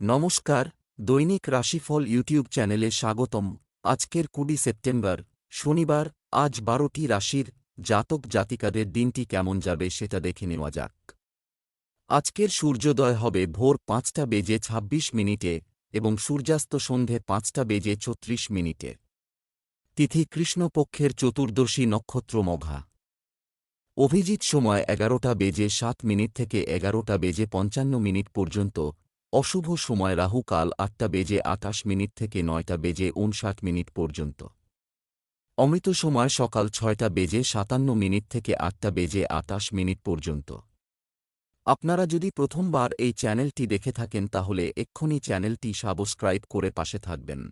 নমস্কার, দৈনিক রাশিফল ইউটিউব চ্যানেলে স্বাগতম। আজকের কুড়ি সেপ্টেম্বর, শনিবার, আজ বারোটি রাশির জাতক জাতিকাদের দিনটি কেমন যাবে সেটা দেখে নেওয়া যাক। আজকের সূর্যোদয় হবে ভোর পাঁচটা বেজে ২৬ মিনিটে এবং সূর্যাস্ত সন্ধে পাঁচটা বেজে চৌত্রিশ মিনিটে। তিথি কৃষ্ণপক্ষের চতুর্দশী নক্ষত্র মঘা। অভিজিৎ সময় এগারোটা বেজে সাত মিনিট থেকে এগারোটা বেজে পঞ্চান্ন মিনিট পর্যন্ত অশুভ সময় রাহু কাল আটটা বেজে আটাশ মিনিট থেকে নয়টা বেজে উনষাট মিনিট পর্যন্ত। অমৃত সময় সকাল ছয়টা বেজে সাতান্ন মিনিট থেকে আটটা বেজে আটাশ মিনিট পর্যন্ত। আপনারা যদি প্রথমবার এই চ্যানেলটি দেখে থাকেন তাহলে এক্ষুনি চ্যানেলটি সাবস্ক্রাইব করে পাশে থাকবেন।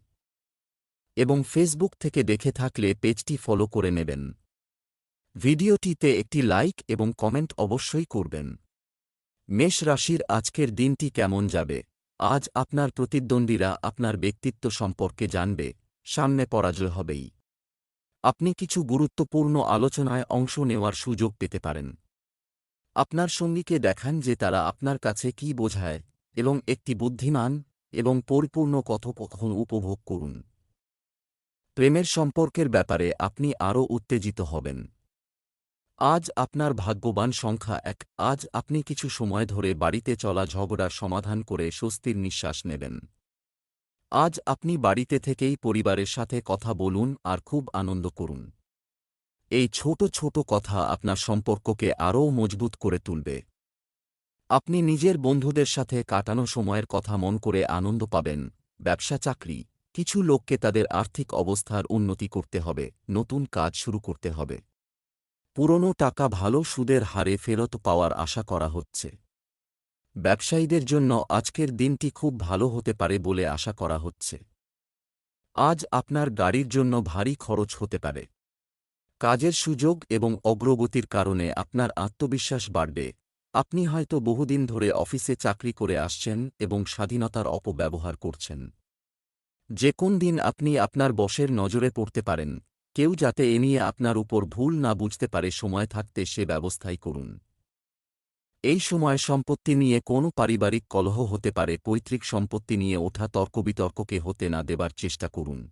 এবং ফেসবুক থেকে দেখে থাকলে পেজটি ফলো করে নেবেন। ভিডিওটিতে একটি লাইক এবং কমেন্ট অবশ্যই করবেন। মেষ রাশির আজকের দিনটি কেমন যাবে? আজ আপনার প্রতিদ্বন্দ্বীরা আপনার ব্যক্তিত্ব সম্পর্কে জানবে, সামনে পরাজয় হবেই। আপনি কিছু গুরুত্বপূর্ণ আলোচনায় অংশ নেওয়ার সুযোগ পেতে পারেন। আপনার সঙ্গীকে দেখান যে তারা আপনার কাছে কি বোঝায় এবং একটি বুদ্ধিমান এবং পরিপূর্ণ কথোপকথন উপভোগ করুন। প্রেমের সম্পর্কের ব্যাপারে আপনি আরও উত্তেজিত হবেন। আজ আপনার ভাগ্যবান সংখ্যা এক। আজ আপনি কিছু সময় ধরে বাড়িতে চলা ঝগড়ার সমাধান করে স্বস্তির নিঃশ্বাস নেবেন। আজ আপনি বাড়িতে থেকেই পরিবারের সাথে কথা বলুন আর খুব আনন্দ করুন। এই ছোট ছোট কথা আপনার সম্পর্ককে আরও মজবুত করে তুলবে। আপনি নিজের বন্ধুদের সাথে কাটানো সময়ের কথা মন করে আনন্দ পাবেন। ব্যবসা, চাকরি, কিছু লোককে তাদের আর্থিক অবস্থার উন্নতি করতে হবে। নতুন কাজ শুরু করতে হবে। পুরনো টাকা ভালো সুদের হারে ফেরত পাওয়ার আশা করা হচ্ছে। ব্যবসায়ীদের জন্য আজকের দিনটি খুব ভালো হতে পারে বলে আশা করা হচ্ছে। আজ আপনার গাড়ির জন্য ভারী খরচ হতে পারে। কাজের সুযোগ এবং অগ্রগতির কারণে আপনার আত্মবিশ্বাস বাড়বে। আপনি হয়তো বহুদিন ধরে অফিসে চাকরি করে আসছেন এবং স্বাধীনতার অপব্যবহার করছেন। যে কোন দিন আপনি আপনার বসের নজরে পড়তে পারেন। কেউ যাতে এ নিয়ে আপনার উপর ভুল না বুঝতে পারে, সময় থাকতে সে ব্যবস্থাই করুন। এই সময় সম্পত্তি নিয়ে কোনো পারিবারিক কলহ হতে পারে, পৈতৃক সম্পত্তি নিয়ে ওঠা তর্কবিতর্ককে হতে না দেবার চেষ্টা করুন।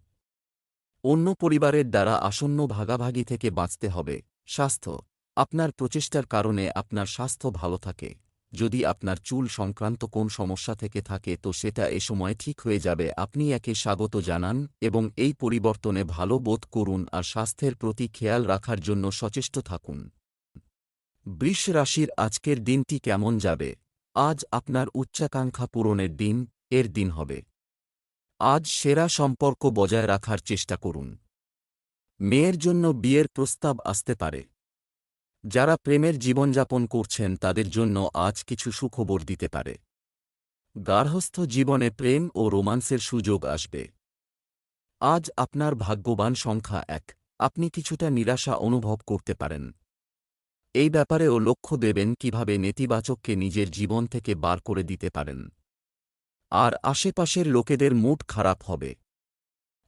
অন্য পরিবারের দ্বারা আসন্ন ভাগাভাগি থেকে বাঁচতে হবে। স্বাস্থ্য, আপনার প্রচেষ্টার কারণে আপনার স্বাস্থ্য ভালো থাকে। যদি আপনার চুল সংক্রান্ত কোন সমস্যা থেকে থাকে তো সেটা এ সময় ঠিক হয়ে যাবে। আপনি একে স্বাগত জানান এবং এই পরিবর্তনে ভালো বোধ করুন আর স্বাস্থ্যের প্রতি খেয়াল রাখার জন্য সচেষ্ট থাকুন। বৃষ রাশির আজকের দিনটি কেমন যাবে? আজ আপনার উচ্চাকাঙ্ক্ষা পূরণের দিন, এর দিন হবে। আজ সেরা সম্পর্ক বজায় রাখার চেষ্টা করুন। মেয়ের জন্য বিয়ের প্রস্তাব আসতে পারে। যারা প্রেমের জীবনযাপন করছেন তাদের জন্য আজ কিছু সুখবর দিতে পারে। গার্হস্থ জীবনে প্রেম ও রোমান্সের সুযোগ আসবে। আজ আপনার ভাগ্যবান সংখ্যা এক, আপনি কিছুটা নিরাশা অনুভব করতে পারেন। এই ব্যাপারেও লক্ষ্য দেবেন কীভাবে নেতিবাচককে নিজের জীবন থেকে বার করে দিতে পারেন। আর আশেপাশের লোকেদের মুড খারাপ হবে।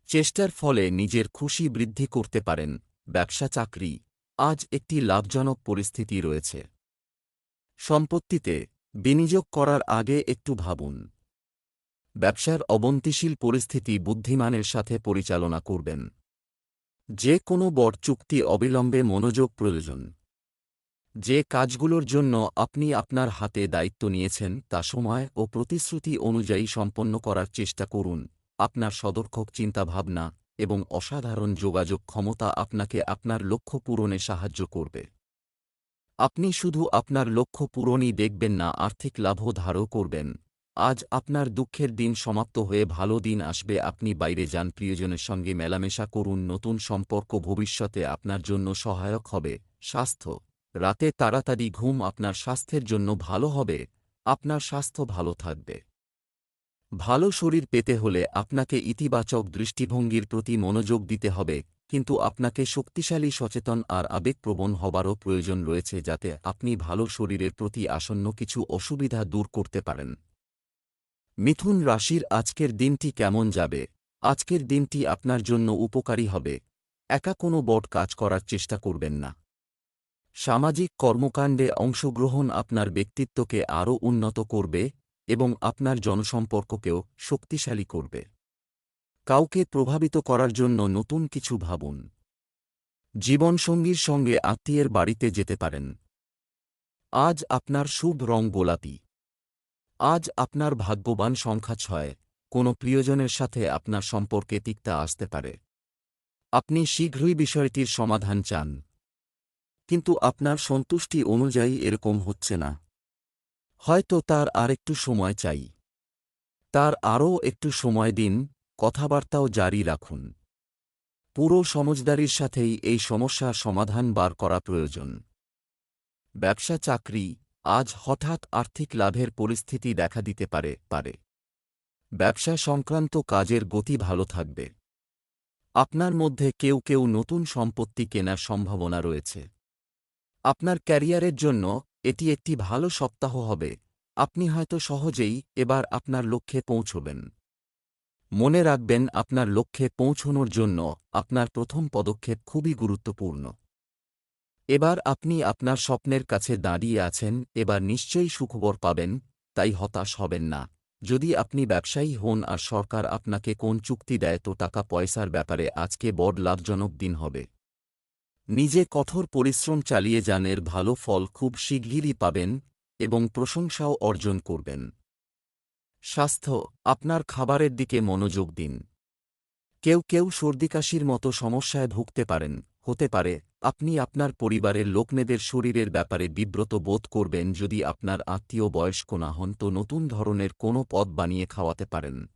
চেষ্টার ফলে নিজের খুশি বৃদ্ধি করতে পারেন, ব্যবসা চাকরি আজ একটি লাভজনক পরিস্থিতি রয়েছে। সম্পত্তিতে বিনিয়োগ করার আগে একটু ভাবুন। ব্যবসার অবন্তিশীল পরিস্থিতি বুদ্ধিমানের সাথে পরিচালনা করবেন। যে কোনো বড় চুক্তি অবিলম্বে মনোযোগ প্রয়োজন। যে কাজগুলোর জন্য আপনি আপনার হাতে দায়িত্ব নিয়েছেন তা সময় ও প্রতিশ্রুতি অনুযায়ী সম্পন্ন করার চেষ্টা করুন। আপনার সদর্থক চিন্তাভাবনা এবং অসাধারণ যোগাযোগ ক্ষমতা আপনাকে আপনার লক্ষ্য পূরণে সাহায্য করবে। আপনি শুধু আপনার লক্ষ্য পূরণই দেখবেন না, আর্থিক লাভও ধারও করবেন। আজ আপনার দুঃখের দিন সমাপ্ত হয়ে ভালো দিন আসবে, আপনি বাইরে যান, প্রিয়জনের সঙ্গে মেলামেশা করুন, নতুন সম্পর্ক ভবিষ্যতে আপনার জন্য সহায়ক হবে। স্বাস্থ্য। রাতে তাড়াতাড়ি ঘুম আপনার স্বাস্থ্যের জন্য ভালো হবে, আপনার স্বাস্থ্য ভালো থাকবে। ভালো শরীর পেতে হলে আপনাকে ইতিবাচক দৃষ্টিভঙ্গির প্রতি মনোযোগ দিতে হবে, কিন্তু আপনাকে শক্তিশালী, সচেতন আর আবেগপ্রবণ হবারও প্রয়োজন রয়েছে যাতে আপনি ভালো শরীরের প্রতি আসন্ন কিছু অসুবিধা দূর করতে পারেন। মিথুন রাশির আজকের দিনটি কেমন যাবে? আজকের দিনটি আপনার জন্য উপকারী হবে। একা কোনো বট কাজ করার চেষ্টা করবেন না। সামাজিক কর্মকাণ্ডে অংশগ্রহণ আপনার ব্যক্তিত্বকে আরও উন্নত করবে এবং আপনার জনসম্পর্ককেও শক্তিশালী করবে। কাউকে প্রভাবিত করার জন্য নতুন কিছু ভাবুন। জীবনসঙ্গীর সঙ্গে আত্মীয়ের বাড়িতে যেতে পারেন। আজ আপনার শুভ রং গোলাপি। আজ আপনার ভাগ্যবান সংখ্যা ছয়। কোনো প্রিয়জনের সাথে আপনার সম্পর্কে তিক্তা আসতে পারে। আপনি শীঘ্রই বিষয়টির সমাধান চান। কিন্তু আপনার সন্তুষ্টি অনুযায়ী এরকম হচ্ছে না। হয়তো তার আরেকটু সময় চাই। তার আরও একটু সময় দিন, কথাবার্তাও জারি রাখুন। পুরো সমজদারির সাথেই এই সমস্যার সমাধান বার করা প্রয়োজন। ব্যবসা চাকরি আজ হঠাৎ আর্থিক লাভের পরিস্থিতি দেখা দিতে পারে পারে। ব্যবসা সংক্রান্ত কাজের গতি ভালো থাকবে। আপনার মধ্যে কেউ কেউ নতুন সম্পত্তি কেনার সম্ভাবনা রয়েছে। আপনার ক্যারিয়ারের জন্য এটি একটি ভালো সপ্তাহ হবে। আপনি হয়তো সহজেই এবার আপনার লক্ষ্যে পৌঁছবেন। মনে রাখবেন, আপনার লক্ষ্যে পৌঁছনোর জন্য আপনার প্রথম পদক্ষেপ খুবই গুরুত্বপূর্ণ। এবার আপনি আপনার স্বপ্নের কাছে দাঁড়িয়ে আছেন, এবার নিশ্চয়ই সুখবর পাবেন, তাই হতাশ হবেন না। যদি আপনি ব্যবসায়ী হন আর সরকার আপনাকে কোন চুক্তি দেয়, তো টাকা পয়সার ব্যাপারে আজকে বড় লাভজনক দিন হবে। নিজে কঠোর পরিশ্রম চালিয়ে যান এর ভালো ফল খুব শীঘ্রই পাবেন এবং প্রশংসাও অর্জন করবেন। স্বাস্থ্য, আপনার খাবারের দিকে মনোযোগ দিন। কেউ কেউ সর্দিকাশির মতো সমস্যায় ভুগতে পারেন, হতে পারে, আপনি আপনার পরিবারের লোকনেদের শরীরের ব্যাপারে বিব্রত বোধ করবেন যদি আপনার আত্মীয় বয়স্ক না হন তো নতুন ধরনের কোনো পদ বানিয়ে খাওয়াতে পারেন।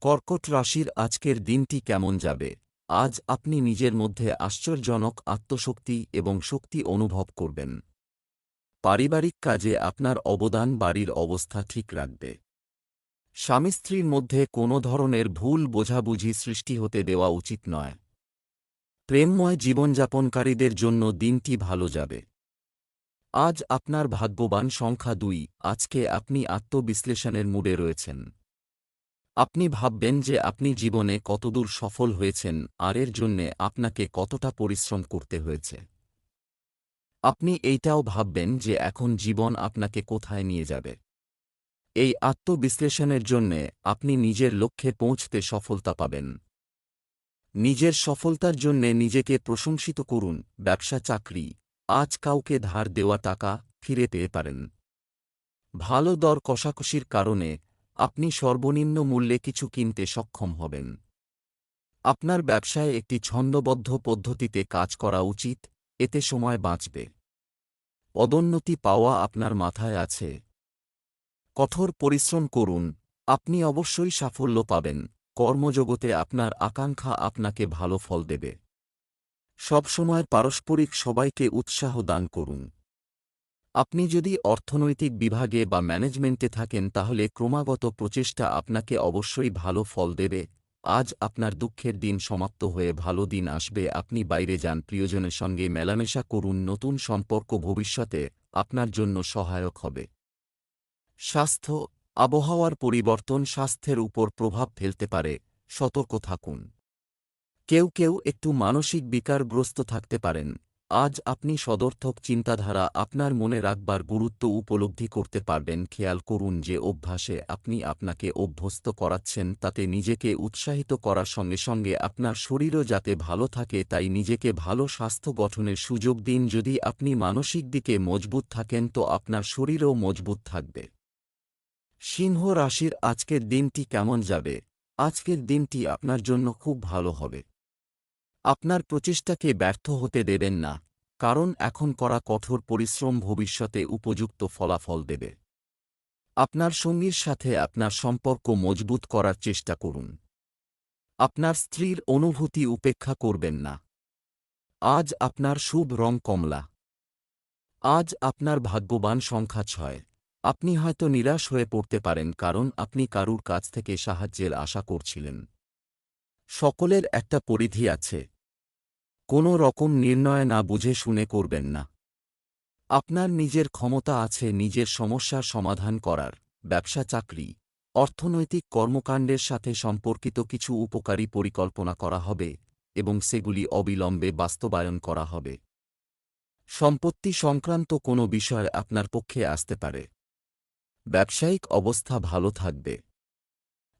কর্কট রাশির আজকের দিনটি কেমন যাবে? আজ আপনি নিজের মধ্যে আশ্চর্যজনক আত্মশক্তি এবং শক্তি অনুভব করবেন। পারিবারিক কাজে আপনার অবদান বাড়ির অবস্থা ঠিক রাখবে। স্বামী স্ত্রীর মধ্যে কোনো ধরনের ভুল বোঝাবুঝি সৃষ্টি হতে দেওয়া উচিত নয়। প্রেমময় জীবনযাপনকারীদের জন্য দিনটি ভালো যাবে। আজ আপনার ভাগ্যবান সংখ্যা দুই। আজকে আপনি আত্মবিশ্লেষণের মুডে রয়েছেন। আপনি ভাববেন যে আপনি জীবনে কতদূর সফল হয়েছেন আর এর জন্যে আপনাকে কতটা পরিশ্রম করতে হয়েছে। আপনি এইটাও ভাববেন যে এখন জীবন আপনাকে কোথায় নিয়ে যাবে। এই আত্মবিশ্লেষণের জন্যে আপনি নিজের লক্ষ্যে পৌঁছতে সফলতা পাবেন। নিজের সফলতার জন্যে নিজেকে প্রশংসিত করুন, ব্যবসা, চাকরি, আজ কাউকে ধার দেওয়া টাকা ফিরে পেয়ে পারেন। ভালো দর কষাকষির কারণে আপনি সর্বনিম্ন মূল্যে কিছু কিনতে সক্ষম হবেন। আপনার ব্যবসায় একটি ছন্দবদ্ধ পদ্ধতিতে কাজ করা উচিত, এতে সময় বাঁচবে। পদোন্নতি পাওয়া আপনার মাথায় আছে। কঠোর পরিশ্রম করুন, আপনি অবশ্যই সাফল্য পাবেন, কর্মজগতে আপনার আকাঙ্ক্ষা আপনাকে ভালো ফল দেবে। সবসময় পারস্পরিক সবাইকে উৎসাহ দান করুন। আপনি যদি অর্থনৈতিক বিভাগে বা ম্যানেজমেন্টে থাকেন, তাহলে ক্রমাগত প্রচেষ্টা আপনাকে অবশ্যই ভালো ফল দেবে। আজ আপনার দুঃখের দিন সমাপ্ত হয়ে ভালো দিন আসবে। আপনি বাইরে যান, প্রিয়জনের সঙ্গে মেলামেশা করুন, নতুন সম্পর্ক ভবিষ্যতে আপনার জন্য সহায়ক হবে। স্বাস্থ্য, আবহাওয়ার পরিবর্তন স্বাস্থ্যের উপর প্রভাব ফেলতে পারে, সতর্ক থাকুন। কেউ কেউ একটু মানসিক বিকারগ্রস্ত থাকতে পারেন। আজ আপনি সদর্থক চিন্তাধারা আপনার মনে রাখবার গুরুত্ব উপলব্ধি করতে পারবেন। খেয়াল করুন যে অভ্যাসে আপনি আপনাকে অভ্যস্ত করাচ্ছেন, তাতে নিজেকে উৎসাহিত করার সঙ্গে সঙ্গে আপনার শরীরও যাতে ভালো থাকে, তাই নিজেকে ভালো স্বাস্থ্য গঠনের সুযোগ দিন। যদি আপনি মানসিক দিকে মজবুত থাকেন, তো আপনার শরীরও মজবুত থাকবে। সিংহ রাশির আজকের দিনটি কেমন যাবে? আজকের দিনটি আপনার জন্য খুব ভালো হবে। আপনার প্রচেষ্টাকে ব্যর্থ হতে দেবেন না, কারণ এখন করা কঠোর পরিশ্রম ভবিষ্যতে উপযুক্ত ফলাফল দেবে। আপনার সঙ্গীর সাথে আপনার সম্পর্ক মজবুত করার চেষ্টা করুন। আপনার স্ত্রীর অনুভূতি উপেক্ষা করবেন না। আজ আপনার শুভ রং কমলা। আজ আপনার ভাগ্যবান সংখ্যা ছয়। আপনি হয়তো নিরাশ হয়ে পড়তে পারেন কারণ আপনি কারুর কাছ থেকে সাহায্যের আশা করছিলেন। সকলের একটা পরিধি আছে। কোনো রকম নির্ণয় না বুঝে শুনে করবেন না। আপনার নিজের ক্ষমতা আছে নিজের সমস্যার সমাধান করার, ব্যবসা চাকরি, অর্থনৈতিক কর্মকাণ্ডের সাথে সম্পর্কিত কিছু উপকারী পরিকল্পনা করা হবে এবং সেগুলি অবিলম্বে বাস্তবায়ন করা হবে। সম্পত্তি সংক্রান্ত কোনো বিষয় আপনার পক্ষে আসতে পারে। ব্যবসায়িক অবস্থা ভালো থাকবে।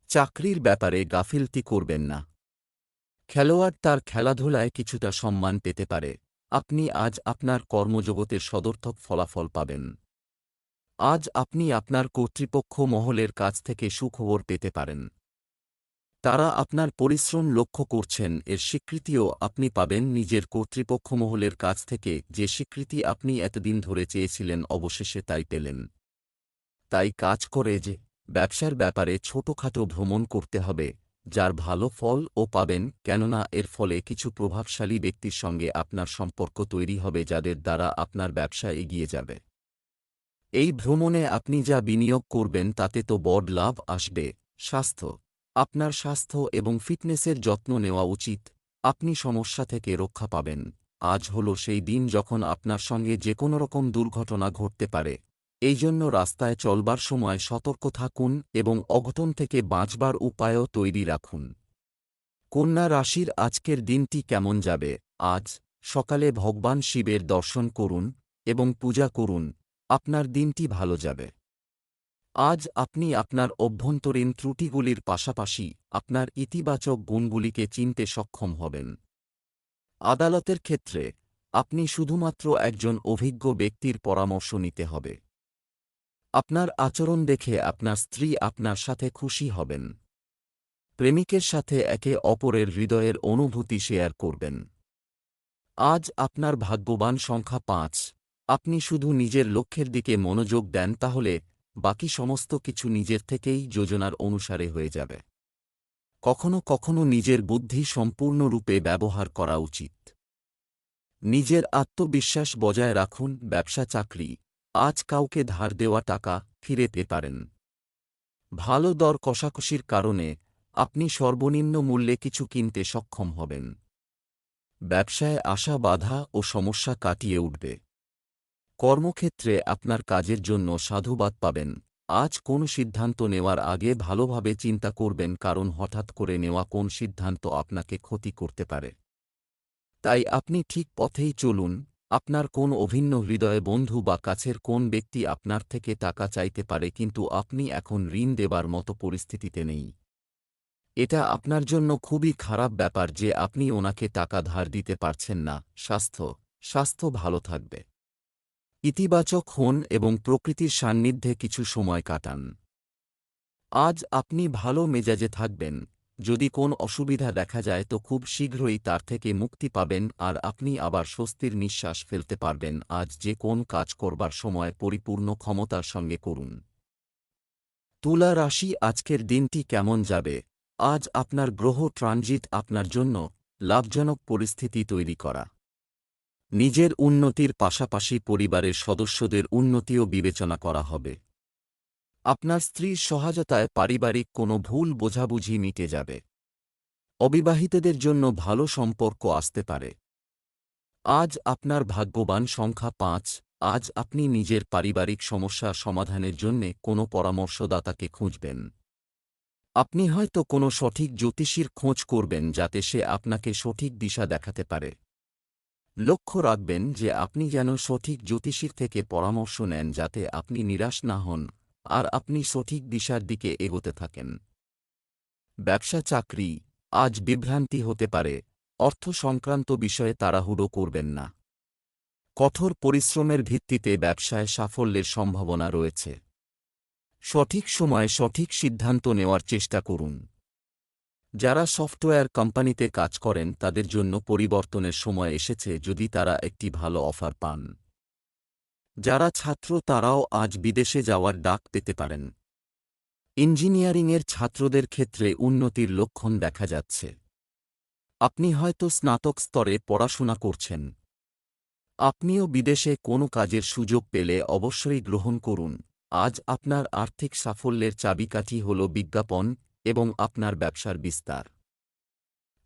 চাকরির ব্যাপারে গাফিলতি করবেন না। খেলোয়াড় তার খেলাধুলায় কিছুটা সম্মান পেতে পারে। আপনি আজ আপনার কর্মজগতের সদর্থক ফলাফল পাবেন। আজ আপনি আপনার কর্তৃপক্ষ মহলের কাছ থেকে সুখবর পেতে পারেন। তারা আপনার পরিশ্রম লক্ষ্য করছেন, এর স্বীকৃতিও আপনি পাবেন নিজের কর্তৃপক্ষ মহলের কাছ থেকে। যে স্বীকৃতি আপনি এতদিন ধরে চেয়েছিলেন, অবশেষে তাই পেলেন। তাই কাজ করে যে, ব্যবসার ব্যাপারে ছোটখাটো ভ্রমণ করতে হবে। যার ভালো ফল ও পাবেন কেননা এর ফলে কিছু প্রভাবশালী ব্যক্তির সঙ্গে আপনার সম্পর্ক তৈরি হবে যাদের দ্বারা আপনার ব্যবসা এগিয়ে যাবে। এই ভ্রমণে আপনি যা বিনিয়োগ করবেন তাতে তো বড় লাভ আসবে। স্বাস্থ্য। আপনার স্বাস্থ্য এবং ফিটনেসের যত্ন নেওয়া উচিত। আপনি সমস্যা থেকে রক্ষা পাবেন। আজ হল সেই দিন যখন আপনার সঙ্গে যে কোনো রকম দুর্ঘটনা ঘটতে পারে। এই জন্য রাস্তায় চলবার সময় সতর্ক থাকুন এবং অঘটন থেকে বাঁচবার উপায়ও তৈরি রাখুন। কন্যা রাশির আজকের দিনটি কেমন যাবে? আজ সকালে ভগবান শিবের দর্শন করুন এবং পূজা করুন, আপনার দিনটি ভালো যাবে। আজ আপনি আপনার অভ্যন্তরীণ ত্রুটিগুলির পাশাপাশি আপনার ইতিবাচক গুণগুলিকে চিনতে সক্ষম হবেন। আদালতের ক্ষেত্রে আপনি শুধুমাত্র একজন অভিজ্ঞ ব্যক্তির পরামর্শ নিতে হবে। আপনার আচরণ দেখে আপনার স্ত্রী আপনার সাথে খুশি হবেন। প্রেমিকের সাথে একে অপরের হৃদয়ের অনুভূতি শেয়ার করবেন। আজ আপনার ভাগ্যবান সংখ্যা পাঁচ। আপনি শুধু নিজের লক্ষ্যের দিকে মনোযোগ দেন তাহলে বাকি সমস্ত কিছু নিজের থেকেই যোজনার অনুসারে হয়ে যাবে। কখনো কখনো নিজের বুদ্ধি সম্পূর্ণরূপে ব্যবহার করা উচিত। নিজের আত্মবিশ্বাস বজায় রাখুন ব্যবসা চাকরি আজ কাউকে ধার দেওয়া টাকা ফিরে পারেন ভালো দর কষাকষির কারণে আপনি সর্বনিম্ন মূল্যে কিছু কিনতে সক্ষম হবেন। ব্যবসায় আসা বাধা ও সমস্যা কাটিয়ে উঠবে। কর্মক্ষেত্রে আপনার কাজের জন্য সাধুবাদ পাবেন। আজ কোন সিদ্ধান্ত নেওয়ার আগে ভালোভাবে চিন্তা করবেন কারণ হঠাৎ করে নেওয়া কোন সিদ্ধান্ত আপনাকে ক্ষতি করতে পারে। তাই আপনি ঠিক পথেই চলুন আপনার কোন অভিন্ন হৃদয়ে বন্ধু বা কাছের কোন ব্যক্তি আপনার থেকে টাকা চাইতে পারে কিন্তু আপনি এখন ঋণ দেবার মতো পরিস্থিতিতে নেই। এটা আপনার জন্য খুবই খারাপ ব্যাপার যে আপনি ওনাকে টাকা ধার দিতে পারছেন না। স্বাস্থ্য স্বাস্থ্য ভালো থাকবে। ইতিবাচক হন এবং প্রকৃতির সান্নিধ্যে কিছু সময় কাটান। আজ আপনি ভালো মেজাজে থাকবেন। যদি কোন অসুবিধা দেখা যায় তো খুব শীঘ্রই তার থেকে মুক্তি পাবেন আর আপনি আবার স্বস্তির নিঃশ্বাস ফেলতে পারবেন। আজ যে কোন কাজ করবার সময় পরিপূর্ণ ক্ষমতার সঙ্গে করুন। তুলা রাশি, আজকের দিনটি কেমন যাবে? আজ আপনার গ্রহ ট্রানজিট আপনার জন্য লাভজনক পরিস্থিতি তৈরি করা। নিজের উন্নতির পাশাপাশি পরিবারের সদস্যদের উন্নতিও বিবেচনা করা হবে। আপনার স্ত্রীর সহায়তায় পারিবারিক কোনো ভুল বোঝাবুঝি মিটে যাবে। অবিবাহিতদের জন্য ভালো সম্পর্ক আসতে পারে। আজ আপনার ভাগ্যবান সংখ্যা পাঁচ, আজ আপনি নিজের পারিবারিক সমস্যা সমাধানের জন্যে কোনো পরামর্শদাতাকে খুঁজবেন। আপনি হয়তো কোনো সঠিক জ্যোতিষীর খোঁজ করবেন যাতে সে আপনাকে সঠিক দিশা দেখাতে পারে। লক্ষ্য রাখবেন যে আপনি যেন সঠিক জ্যোতিষীর থেকে পরামর্শ নেন যাতে আপনি নিরাশ না হন। আর আপনি সঠিক দিশার দিকে এগোতে থাকেন। ব্যবসা চাকরি আজ বিভ্রান্তি হতে পারে, অর্থ সংক্রান্ত বিষয়ে তাড়াহুড়ো করবেন না। কঠোর পরিশ্রমের ভিত্তিতে ব্যবসায় সাফল্যের সম্ভাবনা রয়েছে। সঠিক সময়ে সঠিক সিদ্ধান্ত নেওয়ার চেষ্টা করুন। যারা সফটওয়্যার কোম্পানিতে কাজ করেন, তাদের জন্য পরিবর্তনের সময় এসেছে যদি তারা একটি ভালো অফার পান। যারা ছাত্র তারাও আজ বিদেশে যাওয়ার ডাক পেতে পারেন। ইঞ্জিনিয়ারিংয়ের ছাত্রদের ক্ষেত্রে উন্নতির লক্ষণ দেখা যাচ্ছে। আপনি হয়তো স্নাতক স্তরে পড়াশোনা করছেন। আপনিও বিদেশে কোনো কাজের সুযোগ পেলে অবশ্যই গ্রহণ করুন। আজ আপনার আর্থিক সাফল্যের চাবিকাঠি হল বিজ্ঞাপন এবং আপনার ব্যবসার বিস্তার।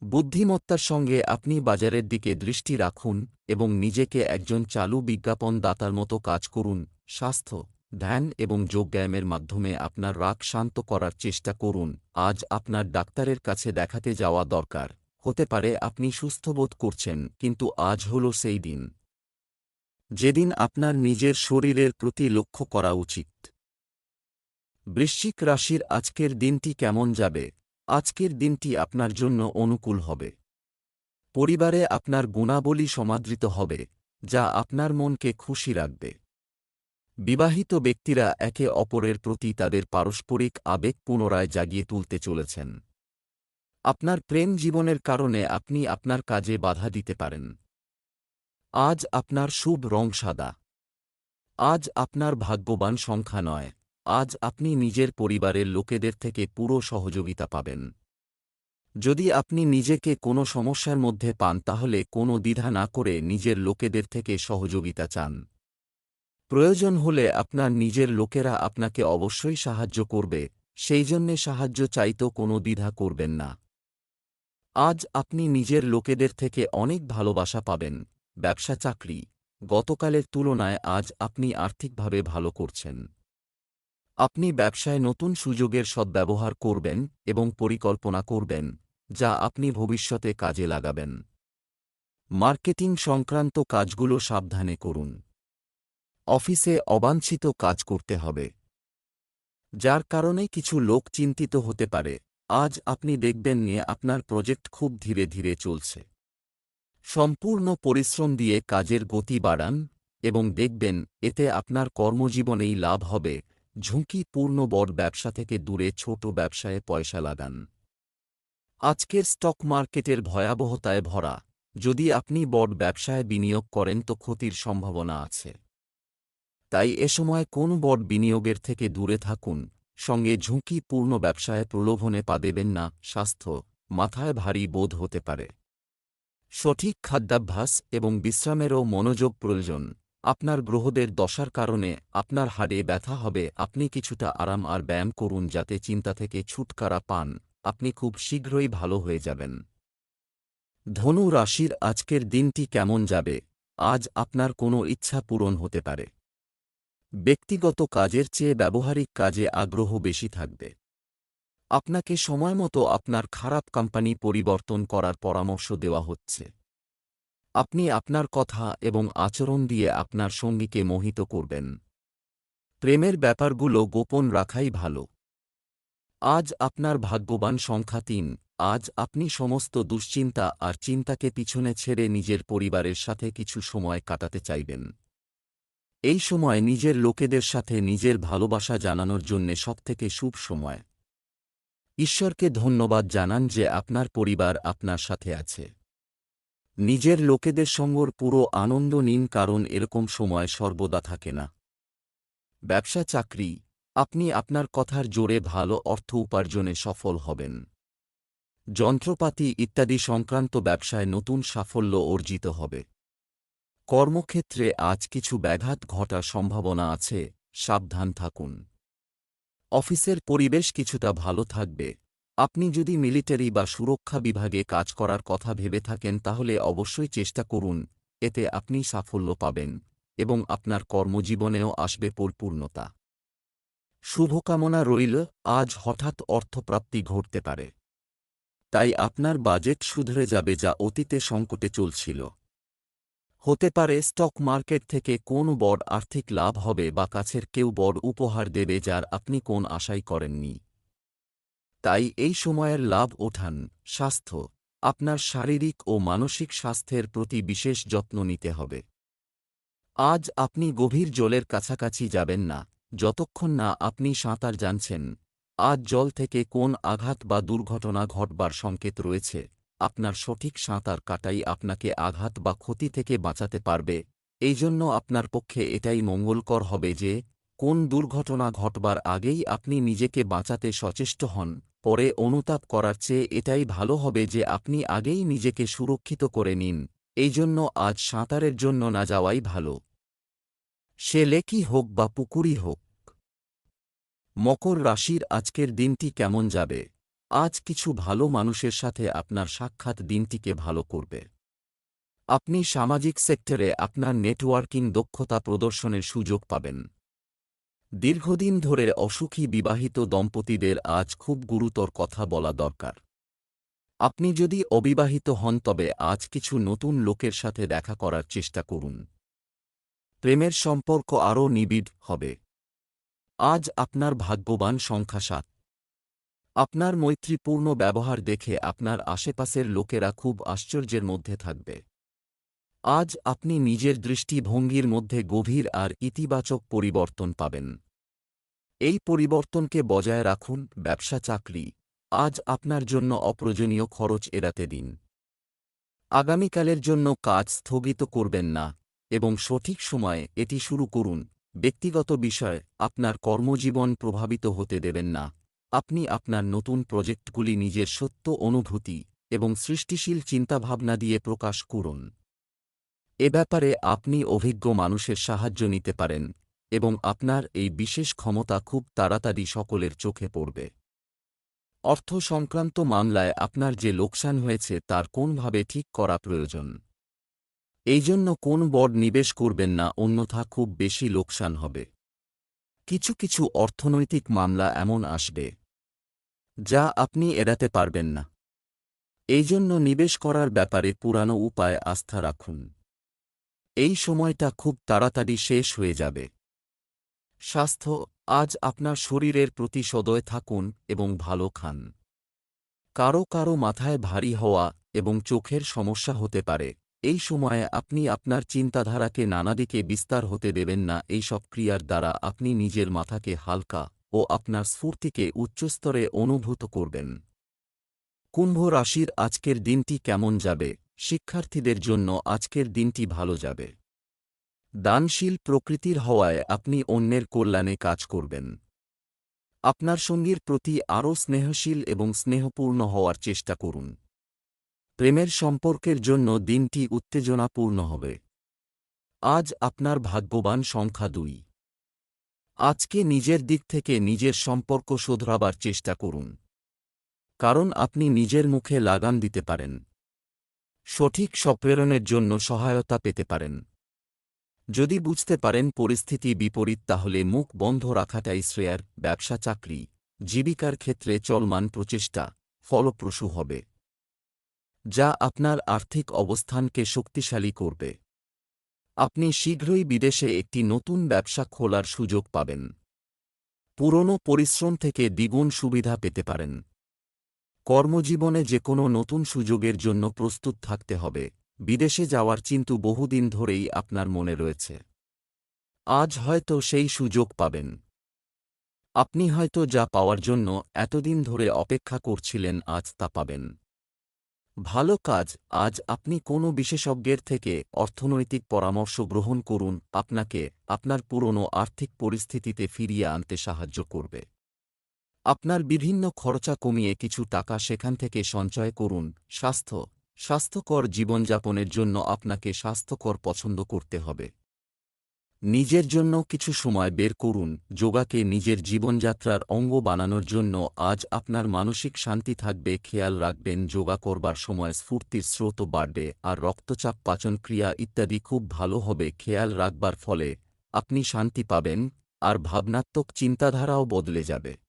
বুদ্ধিমত্তার সঙ্গে আপনি বাজারের দিকে দৃষ্টি রাখুন এবং নিজেকে একজন চালু বিজ্ঞাপন দাতার মতো কাজ করুন। স্বাস্থ্য, ধ্যান এবং যোগব্যায়ামের মাধ্যমে আপনার রাগ শান্ত করার চেষ্টা করুন। আজ আপনার ডাক্তারের কাছে দেখাতে যাওয়া দরকার। হতে পারে আপনি সুস্থ বোধ করছেন, কিন্তু আজ হল সেই দিন। যেদিন আপনার নিজের শরীরের প্রতি লক্ষ্য করা উচিত। বৃশ্চিক রাশির আজকের দিনটি কেমন যাবে? আজকের দিনটি আপনার জন্য অনুকূল হবে। পরিবারে আপনার গুণাবলী সমাদৃত হবে, যা আপনার মনকে খুশি রাখবে। বিবাহিত ব্যক্তিরা একে অপরের প্রতি তাদের পারস্পরিক আবেগ পুনরায় জাগিয়ে তুলতে চলেছেন। আপনার প্রেম জীবনের কারণে আপনি আপনার কাজে বাধা দিতে পারেন। আজ আপনার শুভ রং সাদা। আজ আপনার ভাগ্যবান সংখ্যা নয়। আজ আপনি নিজের পরিবারের লোকেদের থেকে পুরো সহযোগিতা পাবেন। যদি আপনি নিজেকে কোনো সমস্যার মধ্যে পান, তাহলে কোনো দ্বিধা না করে নিজের লোকেদের থেকে সহযোগিতা চান। প্রয়োজন হলে আপনার নিজের লোকেরা আপনাকে অবশ্যই সাহায্য করবে, সেই জন্যে সাহায্য চাইতেও কোনো দ্বিধা করবেন না। আজ আপনি নিজের লোকেদের থেকে অনেক ভালোবাসা পাবেন, ব্যবসা চাকরি। গতকালের তুলনায় আজ আপনি আর্থিকভাবে ভালো করছেন। আপনি ব্যবসায় নতুন সুযোগের সদ্ব্যবহার করবেন এবং পরিকল্পনা করবেন, যা আপনি ভবিষ্যতে কাজে লাগাবেন। মার্কেটিং সংক্রান্ত কাজগুলো সাবধানে করুন। অফিসে অবাঞ্ছিত কাজ করতে হবে। যার কারণে কিছু লোক চিন্তিত হতে পারে। আজ আপনি দেখবেন নিয়ে আপনার প্রজেক্ট খুব ধীরে ধীরে চলছে। সম্পূর্ণ পরিশ্রম দিয়ে কাজের গতি বাড়ান এবং দেখবেন এতে আপনার কর্মজীবনেই লাভ হবে। ঝুঁকিপূর্ণ বড় ব্যবসা থেকে দূরে ছোট ব্যবসায় পয়সা লাগান। আজকের স্টক মার্কেটের ভয়াবহতায় ভরা। যদি আপনি বড় ব্যবসায় বিনিয়োগ করেন তো ক্ষতির সম্ভাবনা আছে। তাই এ সময় কোন বড় বিনিয়োগের থেকে দূরে থাকুন। সঙ্গে ঝুঁকিপূর্ণ ব্যবসায় প্রলোভনে পা দেবেন না, স্বাস্থ্য মাথায় ভারী বোধ হতে পারে। সঠিক খাদ্যাভ্যাস এবং বিশ্রামেরও মনোযোগ প্রয়োজন। আপনার গ্রহদের দশার কারণে আপনার হাড়ে ব্যথা হবে, আপনি কিছুটা আরাম আর ব্যায়াম করুন যাতে চিন্তা থেকে ছুটকারা পান, আপনি খুব শীঘ্রই ভালো হয়ে যাবেন। ধনু রাশির আজকের দিনটি কেমন যাবে? আজ আপনার কোনো ইচ্ছা পূরণ হতে পারে। ব্যক্তিগত কাজের চেয়ে ব্যবহারিক কাজে আগ্রহ বেশি থাকবে। আপনাকে সময়মতো আপনার খারাপ কোম্পানি পরিবর্তন করার পরামর্শ দেওয়া হচ্ছে। আপনি আপনার কথা এবং আচরণ দিয়ে আপনার সঙ্গীকে মোহিত করবেন। প্রেমের ব্যাপারগুলো গোপন রাখাই ভালো। আজ আপনার ভাগ্যবান সংখ্যা তিন। আজ আপনি সমস্ত দুশ্চিন্তা আর চিন্তাকে পিছনে ছেড়ে নিজের পরিবারের সাথে কিছু সময় কাটাতে চাইবেন। এই সময় নিজের লোকেদের সাথে নিজের ভালোবাসা জানানোর জন্যে সবথেকে শুভ সময়। ঈশ্বরকে ধন্যবাদ জানান যে আপনার পরিবার আপনার সাথে আছে। নিজের লোকেদের সঙ্গর পুরো আনন্দ নিন কারণ এরকম সময় সর্বদা থাকে না। ব্যবসা চাকরি, আপনি আপনার কথার জোরে ভালো অর্থ উপার্জনে সফল হবেন। যন্ত্রপাতি ইত্যাদি সংক্রান্ত ব্যবসায় নতুন সাফল্য অর্জিত হবে। কর্মক্ষেত্রে আজ কিছু ব্যাঘাত ঘটার সম্ভাবনা আছে, সাবধান থাকুন। অফিসের পরিবেশ কিছুটা ভালো থাকবে। আপনি যদি মিলিটারি বা সুরক্ষা বিভাগে কাজ করার কথা ভেবে থাকেন, তাহলে অবশ্যই চেষ্টা করুন, এতে আপনি সাফল্য পাবেন এবং আপনার কর্মজীবনেও আসবে পরিপূর্ণতা। শুভকামনা রইল, আজ হঠাৎ অর্থপ্রাপ্তি ঘটতে পারে। তাই আপনার বাজেট শুধরে যাবে যা অতীতে সংকটে চলছিল। হতে পারে স্টক মার্কেট থেকে কোন বড় আর্থিক লাভ হবে বা কাছের কেউ বড় উপহার দেবে যার আপনি কোন আশাই করেননি। তাই এই সময়ের লাভ ওঠান, স্বাস্থ্য, আপনার শারীরিক ও মানসিক স্বাস্থ্যের প্রতি বিশেষ যত্ন নিতে হবে। আজ আপনি গভীর জলের কাছাকাছি যাবেন না, যতক্ষণ না আপনি সাঁতার জানছেন। আজ জল থেকে কোন আঘাত বা দুর্ঘটনা ঘটবার সংকেত রয়েছে, আপনার সঠিক সাঁতার কাটাই আপনাকে আঘাত বা ক্ষতি থেকে বাঁচাতে পারবে। এই জন্য আপনার পক্ষে এটাই মঙ্গলকর হবে যে, কোন দুর্ঘটনা ঘটবার আগেই আপনি নিজেকে বাঁচাতে সচেষ্ট হন। পরে অনুতাপ করার চেয়ে এটাই ভালো হবে যে আপনি আগেই নিজেকে সুরক্ষিত করে নিন। এই জন্য আজ সাঁতারের জন্য না যাওয়াই ভালো। সে লেকি হোক বা পুকুরি হোক। মকর রাশির আজকের দিনটি কেমন যাবে? আজ কিছু ভালো মানুষের সাথে আপনার সাক্ষাৎ দিনটিকে ভালো করবে। আপনি সামাজিক সেক্টরে আপনার নেটওয়ার্কিং দক্ষতা প্রদর্শনের সুযোগ পাবেন। দীর্ঘদিন ধরে অসুখী বিবাহিত দম্পতিদের আজ খুব গুরুতর কথা বলা দরকার। আপনি যদি অবিবাহিত হন, তবে আজ কিছু নতুন লোকের সাথে দেখা করার চেষ্টা করুন। প্রেমের সম্পর্ক আরও নিবিড় হবে। আজ আপনার ভাগ্যবান সংখ্যা সাত। আপনার মৈত্রীপূর্ণ ব্যবহার দেখে আপনার আশেপাশের লোকেরা খুব আশ্চর্যের মধ্যে থাকবে। আজ আপনি নিজের দৃষ্টিভঙ্গির মধ্যে গভীর আর ইতিবাচক পরিবর্তন পাবেন। এই পরিবর্তনকে বজায় রাখুন, ব্যবসা চাকরি। আজ আপনার জন্য অপ্রয়োজনীয় খরচ এড়াতে দিন। আগামীকালের জন্য কাজ স্থগিত করবেন না এবং সঠিক সময়ে এটি শুরু করুন। ব্যক্তিগত বিষয় আপনার কর্মজীবন প্রভাবিত হতে দেবেন না। আপনি আপনার নতুন প্রজেক্টগুলি নিজের সত্য অনুভূতি এবং সৃষ্টিশীল চিন্তাভাবনা দিয়ে প্রকাশ করুন। এ ব্যাপারে আপনি অভিজ্ঞ মানুষের সাহায্য নিতে পারেন, এবং আপনার এই বিশেষ ক্ষমতা খুব তাড়াতাড়ি সকলের চোখে পড়বে। অর্থ সংক্রান্ত মামলায় আপনার যে লোকসান হয়েছে তার কোনভাবে ঠিক করা প্রয়োজন? এই জন্য কোন বড় নিবেশ করবেন না, অন্যথা খুব বেশি লোকসান হবে। কিছু কিছু অর্থনৈতিক মামলা এমন আসবে, যা আপনি এড়াতে পারবেন না। এই জন্য নিবেশ করার ব্যাপারে পুরানো উপায় আস্থা রাখুন। এই সময়টা খুব তাড়াতাড়ি শেষ হয়ে যাবে। স্বাস্থ্য, আজ আপনার শরীরের প্রতি সদয় থাকুন এবং ভালো খান। কারও কারও মাথায় ভারী হওয়া এবং চোখের সমস্যা হতে পারে। এই সময়ে আপনি আপনার চিন্তাধারাকে নানা দিকে বিস্তার হতে দেবেন না। এই সব ক্রিয়ার দ্বারা আপনি নিজের মাথাকে হালকা ও আপনার স্ফূর্তিকে উচ্চস্তরে অনুভূত করবেন। কুম্ভ রাশির আজকের দিনটি কেমন যাবে? শিক্ষার্থীদের জন্য আজকের দিনটি ভালো যাবে। দানশীল প্রকৃতির হওয়ায় আপনি অন্যের কল্যাণে কাজ করবেন। আপনার সঙ্গীর প্রতি আরও স্নেহশীল এবং স্নেহপূর্ণ হওয়ার চেষ্টা করুন। প্রেমের সম্পর্কের জন্য দিনটি উত্তেজনাপূর্ণ হবে। আজ আপনার ভাগ্যবান সংখ্যা দুই। আজকে নিজের দিক থেকে নিজের সম্পর্ক শোধরাবার চেষ্টা করুন। কারণ আপনি নিজের মুখে লাগাম দিতে পারেন। সঠিক সপ্রেরণের জন্য সহায়তা পেতে পারেন। যদি বুঝতে পারেন পরিস্থিতি বিপরীত, তাহলে মুখ বন্ধ রাখাটাই শ্রেয়ার ব্যবসা চাকরি। জীবিকার ক্ষেত্রে চলমান প্রচেষ্টা ফলপ্রসূ হবে। যা আপনার আর্থিক অবস্থানকে শক্তিশালী করবে। আপনি শীঘ্রই বিদেশে একটি নতুন ব্যবসা খোলার সুযোগ পাবেন। পুরনো পরিশ্রম থেকে দ্বিগুণ সুবিধা পেতে পারেন। কর্মজীবনে যে কোনো নতুন সুযোগের জন্য প্রস্তুত থাকতে হবে। বিদেশে যাওয়ার চিন্তু বহুদিন ধরেই আপনার মনে রয়েছে। আজ হয়তো সেই সুযোগ পাবেন। আপনি হয়তো যা পাওয়ার জন্য এতদিন ধরে অপেক্ষা করছিলেন আজ তা পাবেন। ভালো কাজ, আজ আপনি কোনো বিশেষজ্ঞের থেকে অর্থনৈতিক পরামর্শ গ্রহণ করুন, আপনাকে আপনার পুরনো আর্থিক পরিস্থিতিতে ফিরিয়ে আনতে সাহায্য করবে। আপনার বিভিন্ন খরচা কমিয়ে কিছু টাকা সেখান থেকে সঞ্চয় করুন। স্বাস্থ্য, স্বাস্থ্যকর জীবনযাপনের জন্য আপনাকে স্বাস্থ্যকর পছন্দ করতে হবে। নিজের জন্য কিছু সময় বের করুন। যোগাকে নিজের জীবনযাত্রার অঙ্গ বানানোর জন্য আজ আপনার মানসিক শান্তি থাকবে। খেয়াল রাখবেন, যোগা করবার সময় স্ফূর্তির স্রোত বাড়বে আর রক্তচাপ পাচন ক্রিয়া ইত্যাদি খুব ভালো হবে। খেয়াল রাখবার ফলে আপনি শান্তি পাবেন আর ভাবনাত্মক চিন্তাধারাও বদলে যাবে।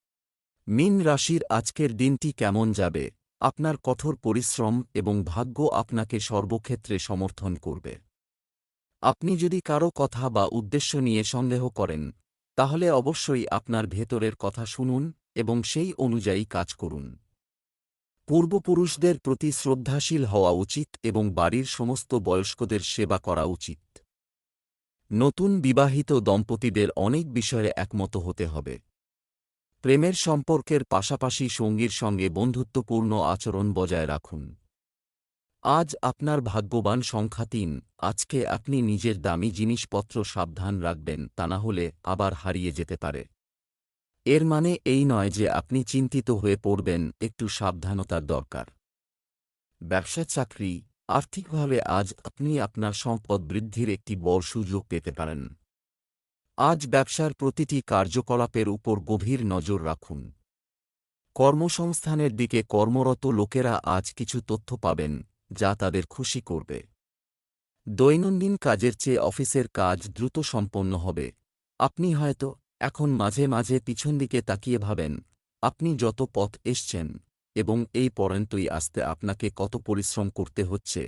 মিন রাশির আজকের দিনটি কেমন যাবে? আপনার কঠোর পরিশ্রম এবং ভাগ্য আপনাকে সর্বক্ষেত্রে সমর্থন করবে। আপনি যদি কারও কথা বা উদ্দেশ্য নিয়ে সন্দেহ করেন, তাহলে অবশ্যই আপনার ভেতরের কথা শুনুন এবং সেই অনুযায়ী কাজ করুন। পূর্বপুরুষদের প্রতি শ্রদ্ধাশীল হওয়া উচিত এবং বাড়ির সমস্ত বয়স্কদের সেবা করা উচিত। নতুন বিবাহিত দম্পতিদের অনেক বিষয়ে একমত হতে হবে। প্রেমের সম্পর্কের পাশাপাশি সঙ্গীর সঙ্গে বন্ধুত্বপূর্ণ আচরণ বজায় রাখুন। আজ আপনার ভাগ্যবান সংখ্যা তিন, আজকে আপনি নিজের দামি জিনিসপত্র সাবধান রাখবেন, তা না হলে আবার হারিয়ে যেতে পারে। এর মানে এই নয় যে আপনি চিন্তিত হয়ে পড়বেন, একটু সাবধানতার দরকার। ব্যবসা, চাকরি, আর্থিকভাবে আজ আপনি আপনার সম্পদ বৃদ্ধির একটি বড় সুযোগ পেতে পারেন। আজ ব্যবসার প্রতিটি কার্যকলাপের উপর গভীর নজর রাখুন। কর্মসংস্থানের দিকে কর্মরত লোকেরা আজ কিছু তথ্য পাবেন, যা তাদের খুশি করবে। দৈনন্দিন কাজের চেয়ে অফিসের কাজ দ্রুত সম্পন্ন হবে। আপনি হয়তো এখন মাঝে মাঝে পিছন দিকে তাকিয়ে ভাবেন, আপনি যত পথ এসছেন এবং এই পর্যন্তই আসতে আপনাকে কত পরিশ্রম করতে হচ্ছে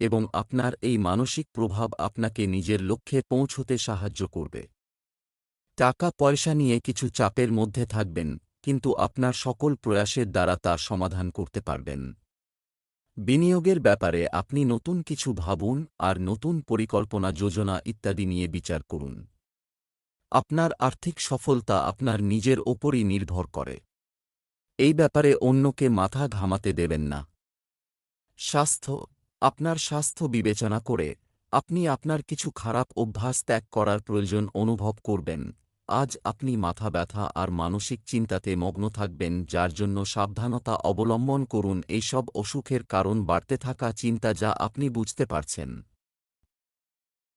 এবং আপনার এই মানসিক প্রভাব আপনাকে নিজের লক্ষ্যে পৌঁছতে সাহায্য করবে। টাকা পয়সা নিয়ে কিছু চাপের মধ্যে থাকবেন, কিন্তু আপনার সকল প্রয়াসের দ্বারা তা সমাধান করতে পারবেন। বিনিয়োগের ব্যাপারে আপনি নতুন কিছু ভাবুন আর নতুন পরিকল্পনা যোজনা ইত্যাদি নিয়ে বিচার করুন। আপনার আর্থিক সফলতা আপনার নিজের ওপরই নির্ভর করে। এই ব্যাপারে অন্যকে মাথা ঘামাতে দেবেন না। স্বাস্থ্য, আপনার স্বাস্থ্য বিবেচনা করে আপনি আপনার কিছু খারাপ অভ্যাস ত্যাগ করার প্রয়োজন অনুভব করবেন। আজ আপনি মাথা ব্যথা আর মানসিক চিন্তাতে মগ্ন থাকবেন, যার জন্য সাবধানতা অবলম্বন করুন। এইসব অসুখের কারণ বাড়তে থাকা চিন্তা যা আপনি বুঝতে পারছেন।